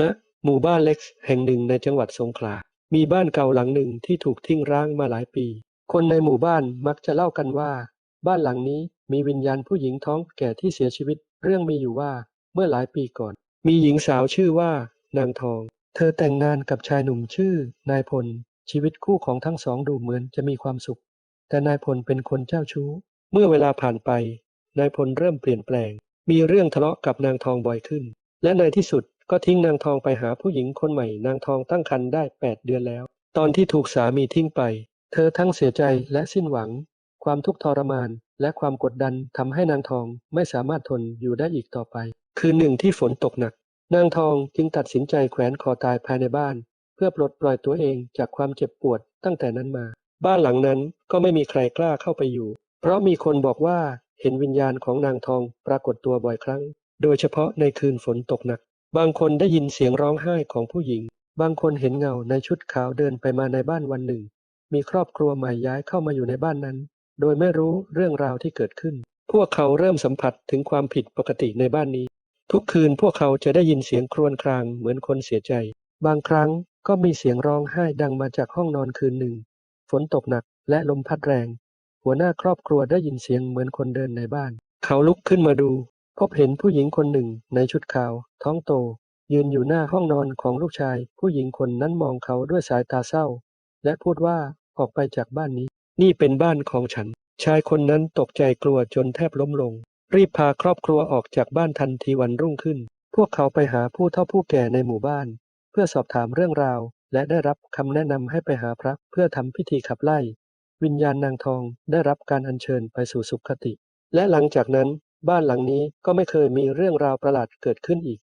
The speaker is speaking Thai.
ณหมู่บ้านเล็กแห่งหนึ่งในจังหวัดสงขลา มีบ้านเก่าหลังหนึ่งที่ถูกทิ้งร้างมาหลายปี คนในหมู่บ้านมักจะเล่ากันว่า บ้านหลังนี้มีวิญญาณผู้หญิงท้องแก่ที่เสียชีวิต เรื่องมีอยู่ว่าเมื่อหลายปีก่อน มีหญิงสาวชื่อว่านางทอง เธอแต่งงานกับชายหนุ่มชื่อนายพล ชีวิตคู่ของทั้งสองดูเหมือนจะมีความสุข แต่นายพลเป็นคนเจ้าชู้ เมื่อเวลาผ่านไป นายพลเริ่มเปลี่ยนแปลง มีเรื่องทะเลาะกับนางทองบ่อยขึ้น และในที่สุด ก็ทิ้งนางทองไปหาผู้หญิงคนใหม่ นางทองตั้งครรภ์ได้8เดือนแล้ว ตอนที่ถูกสามีทิ้งไป เธอทั้งเสียใจและสิ้นหวัง ความทุกข์ทรมานและความกดดันทำให้นางทองไม่สามารถทนอยู่ได้อีกต่อไป คืนหนึ่งที่ฝนตกหนัก นางทองจึงตัดสินใจแขวนคอตายภายในบ้าน เพื่อปลดปล่อยตัวเองจากความเจ็บปวดตั้งแต่นั้นมา บ้านหลังนั้นก็ไม่มีใครกล้าเข้าไปอยู่ เพราะมีคนบอกว่าเห็นวิญญาณของนางทองปรากฏตัวบ่อยครั้ง โดยเฉพาะในคืนฝนตกหนัก บางคนได้ยินเสียงร้องไห้ของผู้หญิง บางคนเห็นเงาในชุดขาวเดินไปมาในบ้านวันหนึ่ง มีครอบครัวใหม่ย้ายเข้ามาอยู่ในบ้านนั้น โดยไม่รู้เรื่องราวที่เกิดขึ้น พวกเขาเริ่มสัมผัสถึงความผิดปกติในบ้านนี้ ทุกคืนพวกเขาจะได้ยินเสียงครวญครางเหมือนคนเสียใจ บางครั้งก็มีเสียงร้องไห้ดังมาจากห้องนอนคืนหนึ่ง ฝนตกหนักและลมพัดแรง หัวหน้าครอบครัวได้ยินเสียงเหมือนคนเดินในบ้าน เขาลุกขึ้นมาดู พบเห็นผู้หญิงคนหนึ่งในชุดขาว ท้องโต ยืนอยู่หน้าห้องนอนของลูกชาย ผู้หญิงคนนั้นมองเขาด้วยสายตาเศร้า และพูดว่าออกไปจากบ้านนี้ นี่เป็นบ้านของฉัน ชายคนนั้นตกใจกลัวจนแทบล้มลง รีบพาครอบครัวออกจากบ้านทันทีวันรุ่งขึ้น พวกเขาไปหาผู้เฒ่าผู้แก่ในหมู่บ้าน เพื่อสอบถามเรื่องราว และได้รับคำแนะนำให้ไปหาพระเพื่อทำพิธีขับไล่ วิญญาณนางทองได้รับการอัญเชิญไปสู่สุคติ และหลังจากนั้น บ้านหลังนี้ก็ไม่เคยมีเรื่องราวประหลาดเกิดขึ้นอีก